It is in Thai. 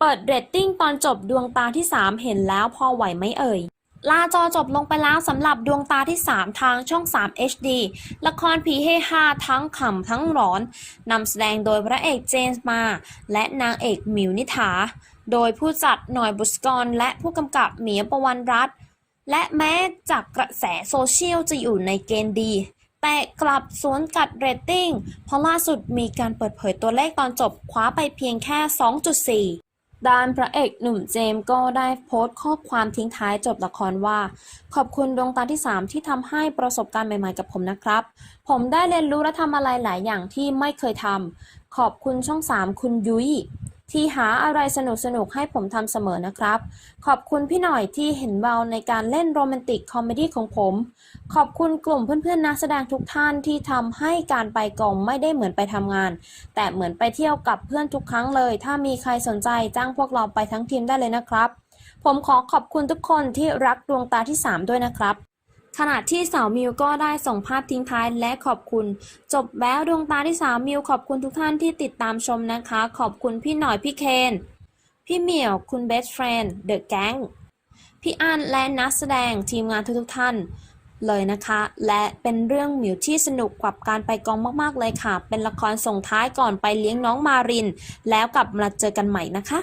เปิดเรตติ้งตอนจบดวงตาที่ 3 เห็นแล้วพอไหวไหมเอ่ย ลาจอจบลงไปแล้วสำหรับดวงตาที่ 3 ทางช่อง 3 HD ละครผีเฮฮาทั้งขำทั้งร้อนนำแสดงโดยพระเอกเจมส์มา และนางเอกมิวนิถาโดยผู้จัดหน่อยบุษกร และผู้กำกับเหมียประวันรัตน์และแม้จากกระแสโซเชียลจะอยู่ในเกณฑ์ดีแต่กลับสวนกัดเรตติ้ง เพราะล่าสุดมีการเปิดเผยตัวเลขตอนจบคว้าไปเพียงแค่ 2.4 ด้านพระเอกหนุ่มเจมส์ก็ได้โพสต์ข้อความทิ้งท้ายจบละครว่า ขอบคุณดวงตาที่ 3 ที่ทำให้ประสบการณ์ใหม่ๆกับผมนะครับ ผมได้เรียนรู้และทำอะไรหลายอย่างที่ไม่เคยทำขอบคุณช่อง 3 คุณยุ้ย ที่หาอะไรสนุกๆให้ผมทำเสมอนะครับ ขอบคุณพี่หน่อยที่เห็นเบาในการเล่นโรแมนติกคอมเมดี้ของผม ขอบคุณกลุ่มเพื่อนๆนักแสดงทุกท่านที่ทำให้การไปกองไม่ได้เหมือนไปทำงาน แต่เหมือนไปเที่ยวกับเพื่อนทุกครั้งเลย ถ้ามีใครสนใจจ้างพวกเราไปทั้งทีมได้เลยนะครับ ผมขอขอบคุณทุกคนที่รักดวงตาที่ 3 ด้วยนะครับ ขณะที่สาวมิวก็ได้ส่งภาพทิ้งท้ายและขอบคุณ จบแล้วดวงตาที่สาวมิวขอบคุณทุกท่านที่ติดตามชมนะคะ ขอบคุณพี่หน่อยพี่เคน พี่เหมียวคุณเบสเฟรนด์เดอะแก๊งพี่อันและนักแสดงทีมงานทุกๆท่านเลยนะคะ และเป็นเรื่องหมิวที่สนุกกับการไปกองมากๆเลยค่ะ เป็นละครส่งท้ายก่อนไปเลี้ยงน้องมาริน แล้วกลับมาเจอกันใหม่นะคะ